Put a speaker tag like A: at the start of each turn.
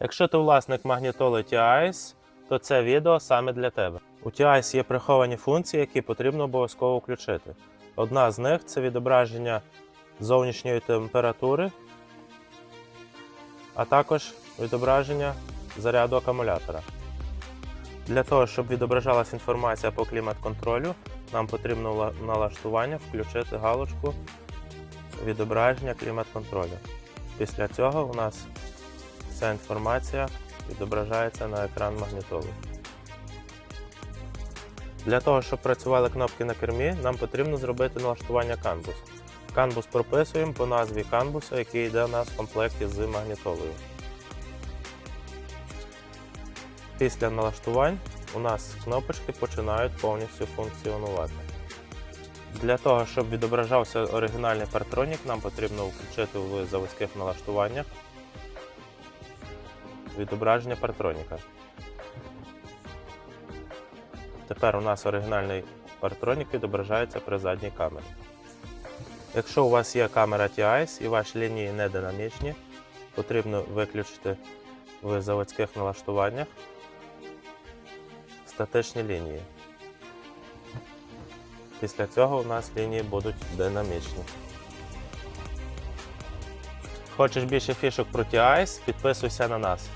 A: Якщо ти власник магнітоли TIS, то це відео саме для тебе. У TIS є приховані функції, які потрібно обов'язково включити. Одна з них це відображення зовнішньої температури, а також відображення заряду акумулятора. Для того, щоб відображалася інформація по клімат-контролю, нам потрібно налаштування включити галочку відображення клімат-контролю. Після цього у нас вся інформація відображається на екран магнітоли. Для того, щоб працювали кнопки на кермі, нам потрібно зробити налаштування Canvas. Canvas прописуємо по назві Canvas, який йде у нас в комплекті з магнітолою. Після налаштувань у нас кнопочки починають повністю функціонувати. Для того, щоб відображався оригінальний партронік, нам потрібно включити в заводських налаштуваннях відображення партроніка. Тепер у нас оригінальний партронік відображається при задній камері. Якщо у вас є камера TIS і ваші лінії не динамічні, потрібно виключити в заводських налаштуваннях статичні лінії. Після цього у нас лінії будуть динамічні. Хочеш більше фішок про TIS? Підписуйся на нас.